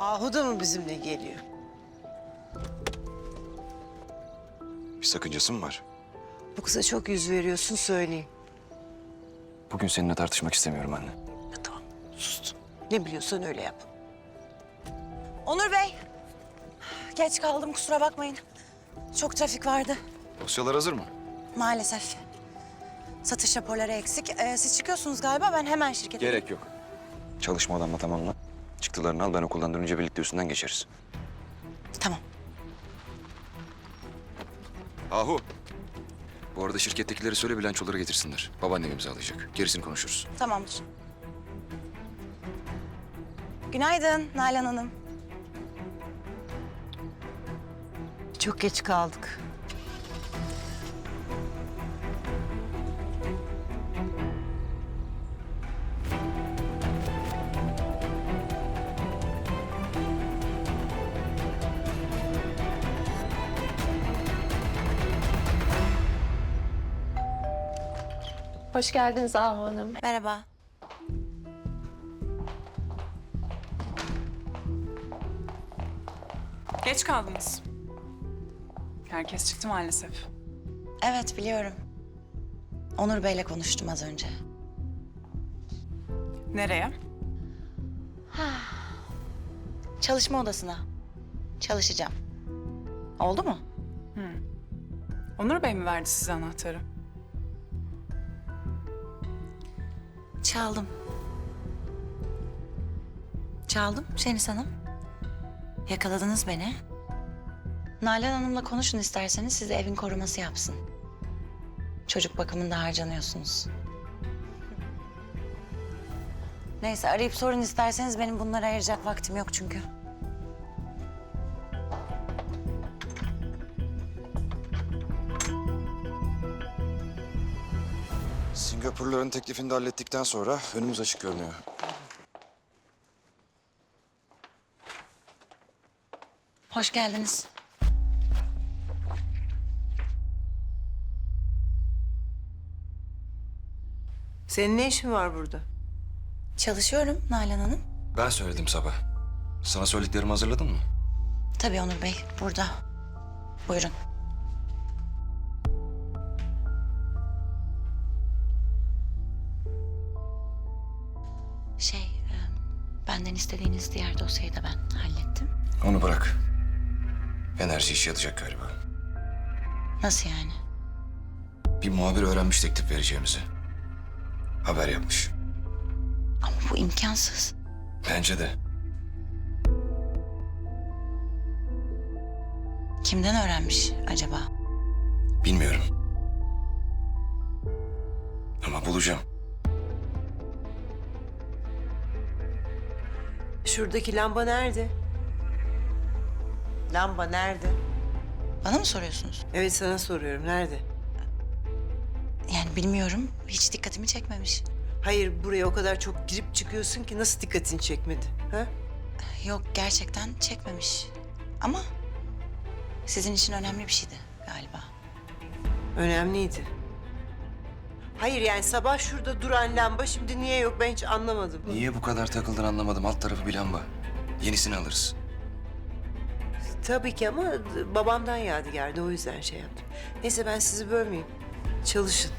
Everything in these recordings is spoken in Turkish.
Ahu da mı bizimle geliyor? Bir sakıncası mı var? Bu kıza çok yüz veriyorsun söyleyeyim. Bugün seninle tartışmak istemiyorum anne. Ya tamam sustum. Ne biliyorsan öyle yap. Onur Bey. Geç kaldım kusura bakmayın. Çok trafik vardı Dosyalar hazır mı? maalesef. Satış raporları eksik. Ee, siz çıkıyorsunuz galiba ben hemen şirkete... Gerek yok. Çalışma odamla tamamla. Çıktılarını al ben okuldan dönünce birlikte üstünden geçeriz. Tamam. Ahu. Bu arada şirkettekileri söyle bilançoları getirsinler. Babaannem imzalayacak. Gerisini konuşuruz. Tamamdır. Günaydın Nalan Hanım. Çok geç kaldık. Hoş geldiniz Ahu Hanım. Merhaba. Geç kaldınız. Herkes çıktı maalesef. Evet biliyorum. Onur Bey'le konuştum az önce. Nereye? Çalışma odasına. Çalışacağım. Oldu mu? Onur Bey mi verdi size anahtarı? Çaldım. Çaldım Şeniz Hanım. Yakaladınız beni. Nalan Hanım'la konuşun isterseniz size evin koruması yapsın. Çocuk bakımında harcanıyorsunuz. Neyse arayıp sorun isterseniz benim bunlara ayıracak vaktim yok çünkü. Singapurluların teklifini de hallettikten sonra önümüz açık görünüyor. Hoş geldiniz. Senin ne işin var burada? Çalışıyorum Nalan Hanım. Ben söyledim sabah. Sana söylediklerimi hazırladın mı? Tabii Onur Bey burada. Buyurun. İstediğiniz diğer dosyayı da ben hallettim. Onu bırak. Enerji işi yatacak galiba. Nasıl yani? Bir muhabir öğrenmiş teklif vereceğimizi. Haber yapmış. Ama bu imkansız. Bence de. Kimden öğrenmiş acaba? Bilmiyorum. Ama bulacağım. Şuradaki lamba nerede? Lamba nerede? Bana mı soruyorsunuz? Evet sana soruyorum nerede? Yani bilmiyorum. Hiç dikkatimi çekmemiş. Hayır buraya o kadar çok girip çıkıyorsun ki nasıl dikkatini çekmedi? Ha? Yok gerçekten çekmemiş. Ama sizin için önemli bir şeydi galiba. Önemliydi. Hayır yani sabah şurada duran lamba şimdi niye yok ben hiç anlamadım. Niye bu kadar takıldın anlamadım. Alt tarafı bir lamba. Yenisini alırız. Tabii ki ama babamdan yadigardı o yüzden şey yaptım. Neyse ben sizi bölmeyeyim. Çalışın.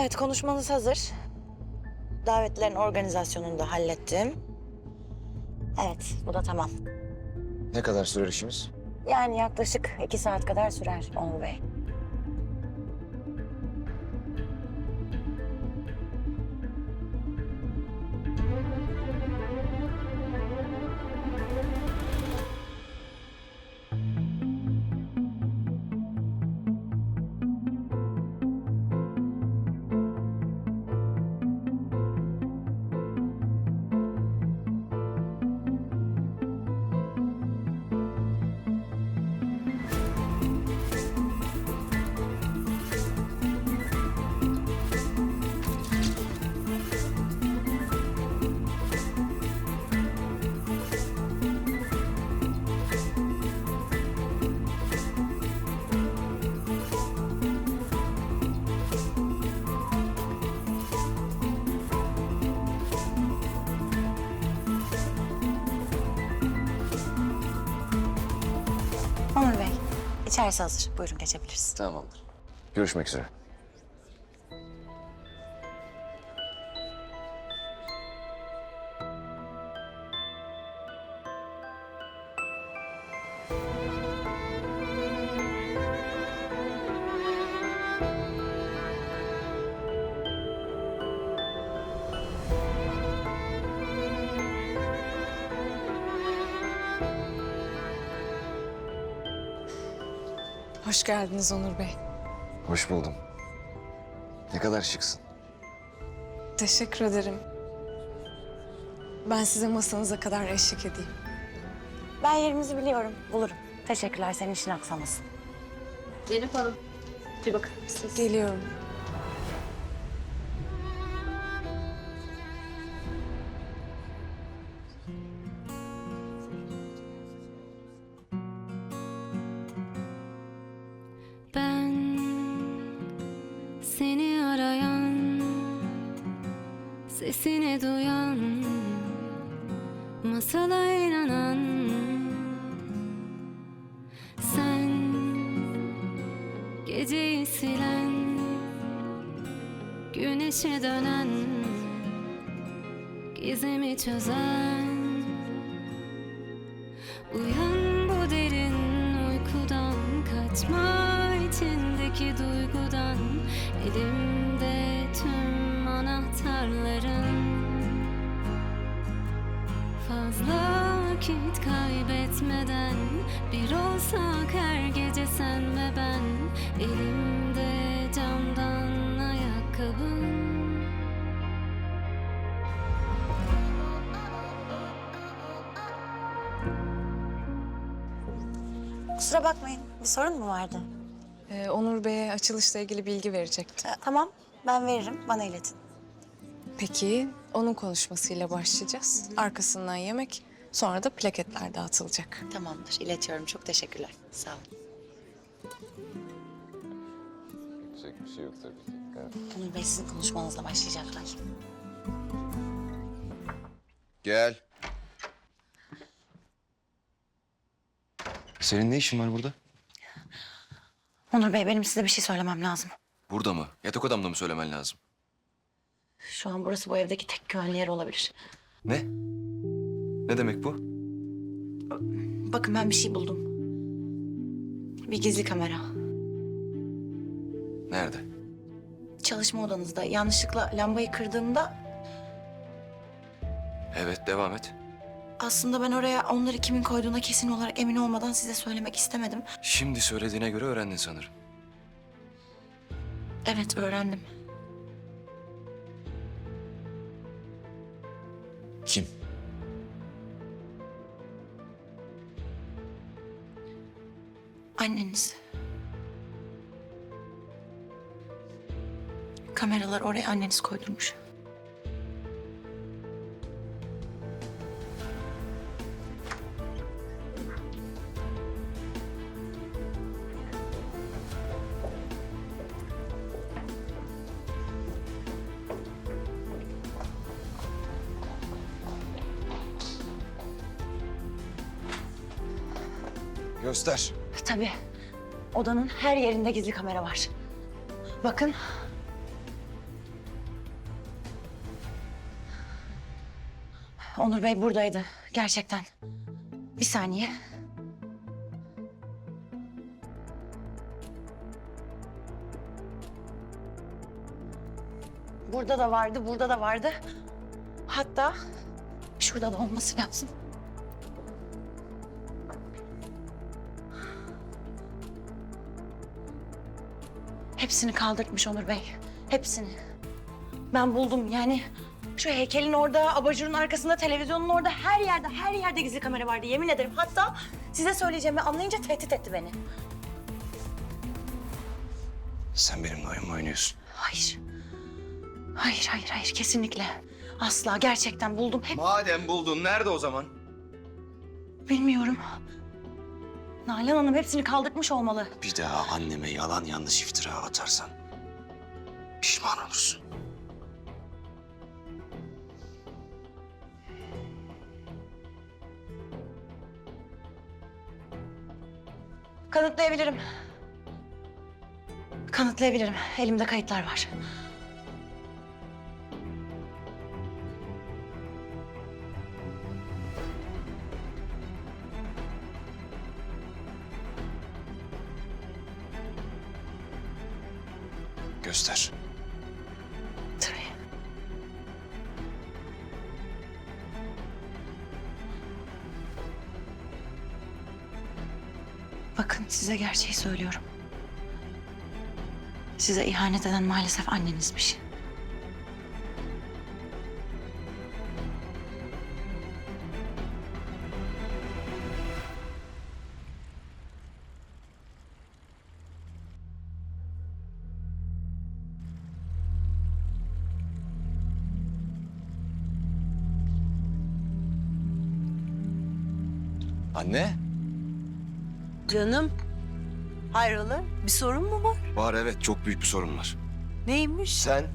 Evet konuşmanız hazır. Davetlerin organizasyonunu da hallettim. Evet, bu da tamam. Ne kadar sürer işimiz? Yani yaklaşık iki saat kadar sürer Onur Bey. İçerisi hazır. Buyurun geçebiliriz. Tamamdır. Görüşmek üzere. Geldiniz Onur Bey. Hoş buldum. Ne kadar şıksın. Teşekkür ederim. Ben size masanıza kadar eşlik edeyim. Ben yerimizi biliyorum, bulurum. Teşekkürler, senin işin aksamasın. Zeynep Hanım. Bir bakın siz. Geliyorum. Duygudan Elimde tüm anahtarların. Fazla vakit kaybetmeden Bir olsak her gece sen ve ben. Elimde camdan ayakkabın Kusura bakmayın, bir sorun mu vardı? Ee, Onur Bey'e açılışla ilgili bilgi verecektim. Ee, tamam, ben veririm, bana iletin. Peki, onun konuşmasıyla başlayacağız. Arkasından yemek, sonra da plaketler dağıtılacak. Tamamdır, iletiyorum. Çok teşekkürler. Sağ olun. Yapacak bir şey yok tabii ki. Onur Bey sizin konuşmanızla başlayacaklar. Gel. Senin ne işin var burada? Onur Bey, benim size bir şey söylemem lazım. Burada mı? Yatak odamda mı söylemen lazım? Şu an burası bu evdeki tek güvenli yer olabilir. Ne? Ne demek bu? Bakın ben bir şey buldum. Bir gizli kamera. Nerede? Çalışma odanızda. Yanlışlıkla lambayı kırdığımda Evet, devam et. Aslında ben oraya onları kimin koyduğuna kesin olarak emin olmadan size söylemek istemedim. Şimdi söylediğine göre öğrendin sanırım. Evet öğrendim. Kim? Anneniz. Kameralar oraya anneniz koydurmuş. Göster. Tabii. Odanın her yerinde gizli kamera var. Bakın. Onur Bey buradaydı gerçekten. Bir saniye. Burada da vardı, burada da vardı. Hatta şurada da olması lazım. Hepsini kaldırtmış Onur Bey. Hepsini. Ben buldum yani şu heykelin orada, abajurun arkasında, televizyonun orada her yerde, her yerde gizli kamera vardı yemin ederim. Hatta size söyleyeceğimi anlayınca tehdit etti beni. Sen benimle oyun mu oynuyorsun? Hayır. Hayır, hayır, hayır kesinlikle. Asla gerçekten buldum. Hep Madem buldun nerede o zaman? bilmiyorum. Nalan Hanım hepsini kaldırtmış olmalı. Bir daha anneme yalan yanlış iftira atarsan pişman olursun. Kanıtlayabilirim. Kanıtlayabilirim. Elimde kayıtlar var. Bakın size gerçeği söylüyorum. Size ihanet eden maalesef annenizmiş. Canım. Hayrola? Bir sorun mu var? Var evet çok büyük bir sorun var. Neymiş? Sen?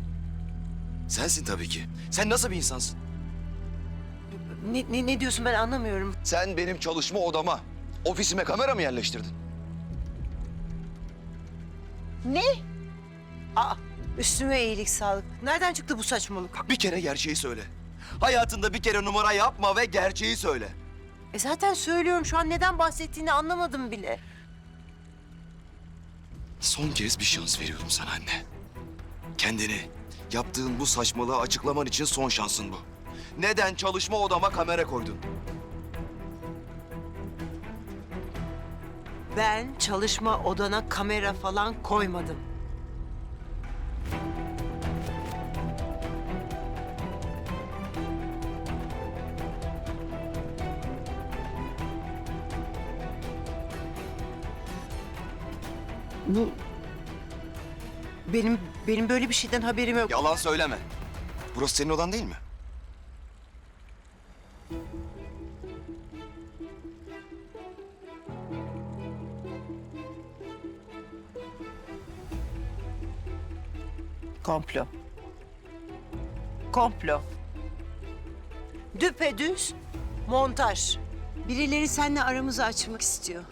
Sensin tabii ki. Sen nasıl bir insansın? Ne, ne, ne diyorsun ben anlamıyorum. Sen benim çalışma odama, ofisime kamera mı yerleştirdin? Aa, üstüme iyilik sağlık. Nereden çıktı bu saçmalık? Bir kere gerçeği söyle. Hayatında bir kere numara yapma ve gerçeği söyle. E zaten söylüyorum şu an neden bahsettiğini anlamadım bile. Son kez bir şans veriyorum sana anne. Kendini, yaptığın bu saçmalığı açıklaman için son şansın bu. Neden çalışma odama kamera koydun? Ben çalışma odana kamera falan koymadım. Bu benim benim böyle bir şeyden haberim yok. Yalan söyleme. Burası senin odan değil mi? Komplo. Komplo. Düpedüz montaj. Birileri seninle aramızı açmak istiyor.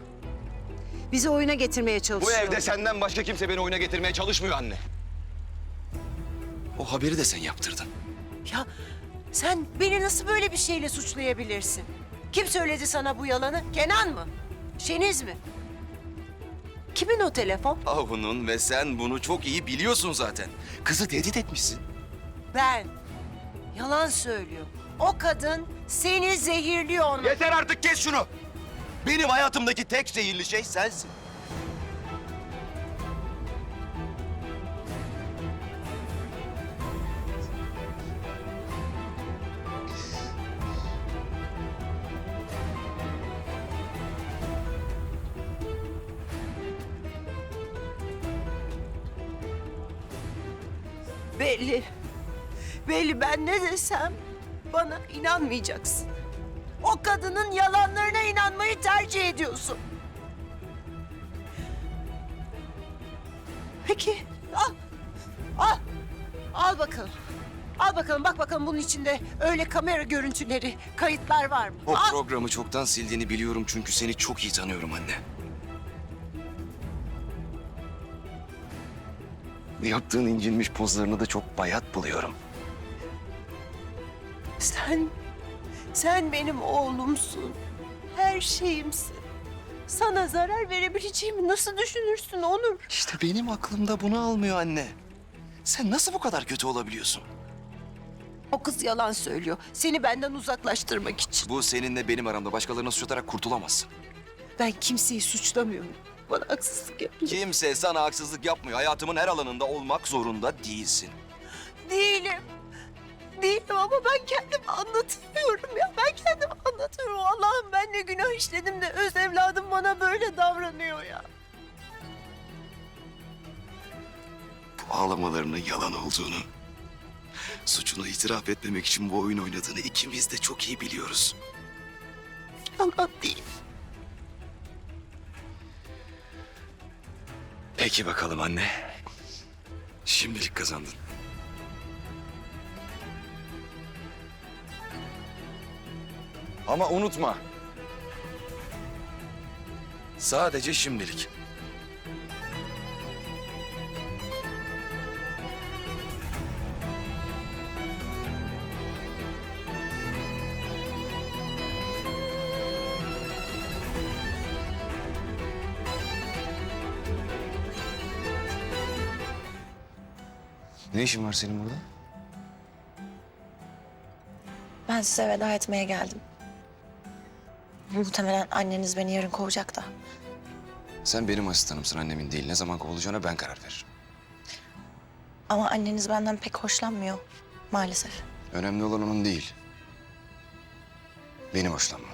Bizi oyuna getirmeye Bu çalışıyor. evde senden başka kimse beni oyuna getirmeye çalışmıyor anne. O haberi de sen yaptırdın. Ya sen beni nasıl böyle bir şeyle suçlayabilirsin? Kim söyledi sana bu yalanı? Kenan mı? Şeniz mi? Kimin o telefon? Ahu'nun ve sen bunu çok iyi biliyorsun zaten. Kızı tehdit etmişsin. Ben. Yalan söylüyor. O kadın seni zehirliyor onu. Yeter artık kes şunu. Benim hayatımdaki tek zehirli şey sensin. Belli. Belli ben ne desem bana inanmayacaksın. O kadının yalanlarına inanmayı tercih ediyorsun. Peki al. Al. Al bakalım. Al bakalım bak bakalım bunun içinde öyle kamera görüntüleri, kayıtlar var mı? O Al. programı çoktan sildiğini biliyorum çünkü seni çok iyi tanıyorum anne. Yaptığın incinmiş pozlarını da çok bayat buluyorum. Sen Sen benim oğlumsun. Her şeyimsin. Sana zarar verebileceğimi nasıl düşünürsün Onur? İşte benim aklımda bunu almıyor anne. Sen nasıl bu kadar kötü olabiliyorsun? O kız yalan söylüyor. Seni benden uzaklaştırmak için. Bu seninle benim aramda başkalarına suç atarak kurtulamazsın. Ben kimseyi suçlamıyorum. Bana haksızlık yapma. Kimse sana haksızlık yapmıyor. Hayatımın her alanında olmak zorunda değilsin. Değilim. Değilim ama ben kendim anlatıyorum ya. Ben kendim anlatıyorum. Allah'ım ben ne günah işledim de öz evladım bana böyle davranıyor ya. Bu ağlamalarının yalan olduğunu, suçunu itiraf etmemek için bu oyun oynadığını ikimiz de çok iyi biliyoruz. Yalan değil. Peki bakalım anne. Şimdilik kazandın. Ama unutma. Sadece şimdilik. Ne işin var senin burada? Ben size veda etmeye geldim. Muhtemelen anneniz beni yarın kovacak da. Sen benim asistanımsın annemin değil. Ne zaman kovulacağına ben karar veririm. Ama anneniz benden pek hoşlanmıyor maalesef. Önemli olan onun değil. Benim hoşlanmam.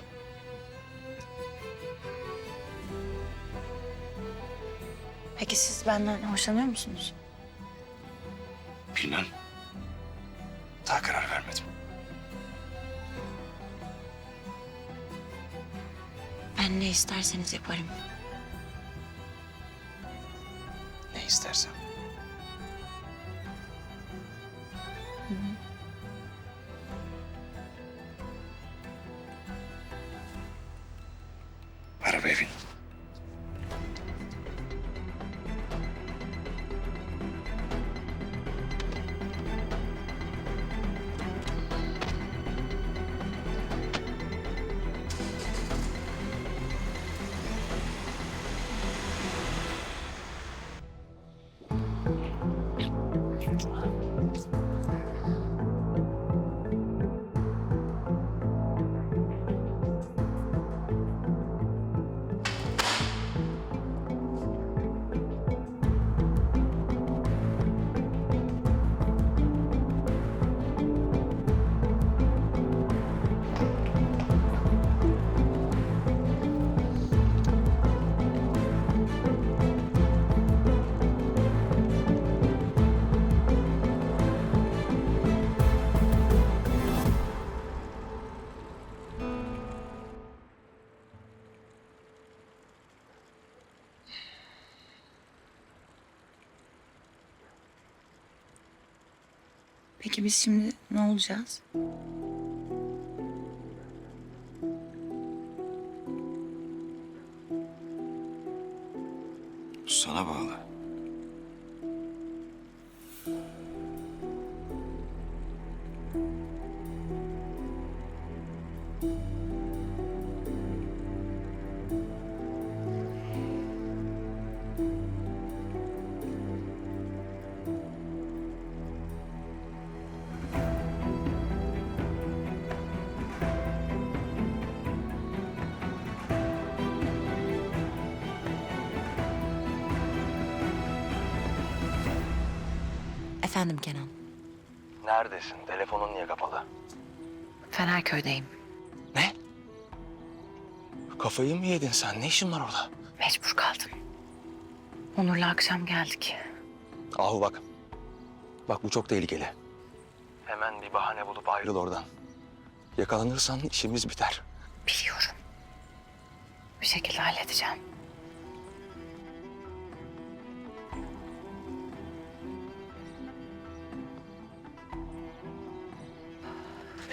Peki siz benden hoşlanıyor musunuz? Bilmem. Ne isterseniz yaparım. Peki biz şimdi ne olacağız? Efendim Kenan. Neredesin? Telefonun niye kapalı? Fenerköy'deyim. Ne? Kafayı mı yedin sen? Ne işin var orada? Mecbur kaldım. Onur'la akşam geldik. Ahu bak. Bak bu çok tehlikeli. Hemen bir bahane bulup ayrıl oradan. Yakalanırsan işimiz biter. Biliyorum. Bir şekilde halledeceğim.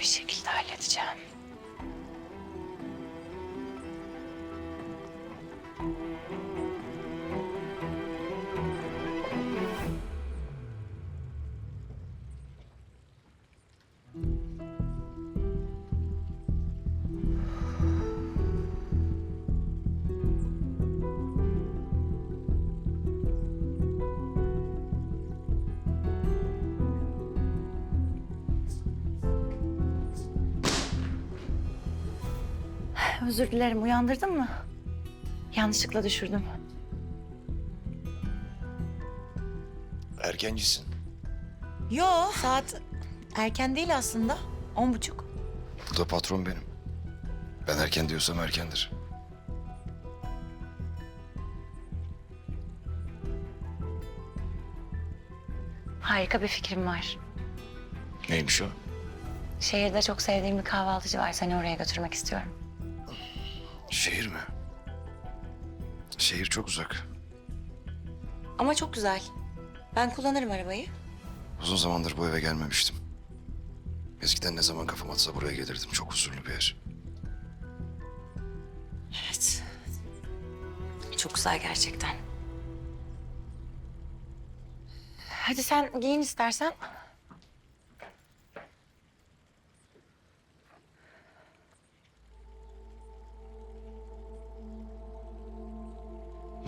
Bir şekilde halledeceğim. Özür dilerim. Uyandırdın mı? Yanlışlıkla düşürdüm. Erkencisin. Yo saat erken değil aslında. On buçuk. Bu da patron benim. Ben erken diyorsam erkendir. Harika bir fikrim var. Neymiş o? Şehirde çok sevdiğim bir kahvaltıcı var. Seni oraya götürmek istiyorum. Şehir mi? Şehir çok uzak. Ama çok güzel. Ben kullanırım arabayı. Uzun zamandır bu eve gelmemiştim. Eskiden ne zaman kafam atsa buraya gelirdim. Çok huzurlu bir yer. Evet. Çok güzel gerçekten. Hadi sen giyin istersen.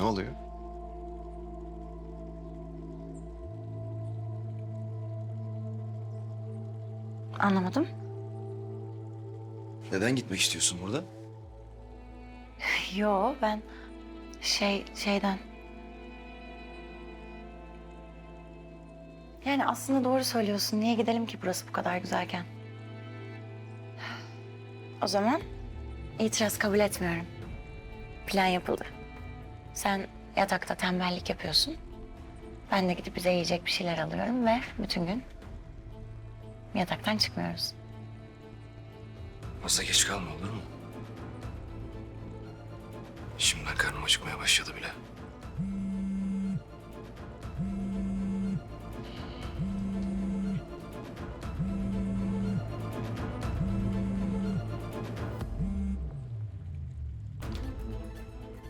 Oluyor? Anlamadım. Neden gitmek istiyorsun burada? Yo ben şey şeyden. Yani aslında doğru söylüyorsun. Niye gidelim ki burası bu kadar güzelken? O zaman itiraz kabul etmiyorum. Plan yapıldı. Sen yatakta tembellik yapıyorsun. Ben de gidip bize yiyecek bir şeyler alıyorum ve bütün gün yataktan çıkmıyoruz. Masa geç kalma olur mu? Şimdiden karnım acıkmaya başladı bile.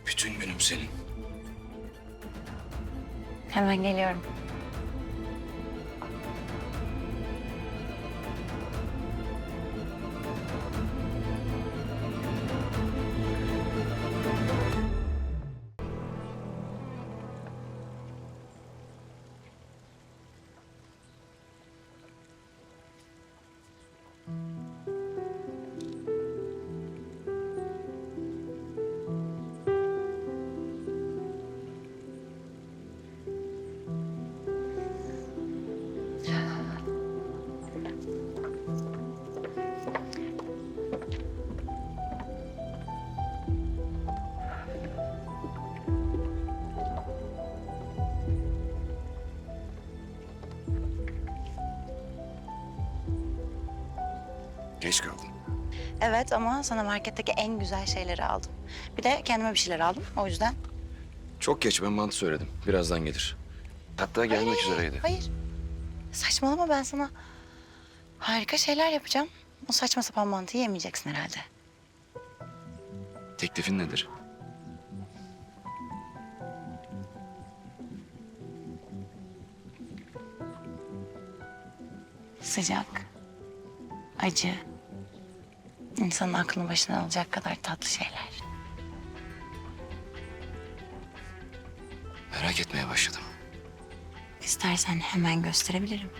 Bütün günüm senin. Hemen geliyorum. Evet ama sana marketteki en güzel şeyleri aldım. Bir de kendime bir şeyler aldım. O yüzden Çok geç ben mantı söyledim. Birazdan gelir. Hatta gelmek üzereydi. Hayır. Saçmalama ben sana harika şeyler yapacağım. O saçma sapan mantıyı yemeyeceksin herhalde. Teklifin nedir? Sıcak, acı, insanın aklını başına alacak kadar tatlı şeyler. Merak etmeye başladım. İstersen hemen gösterebilirim.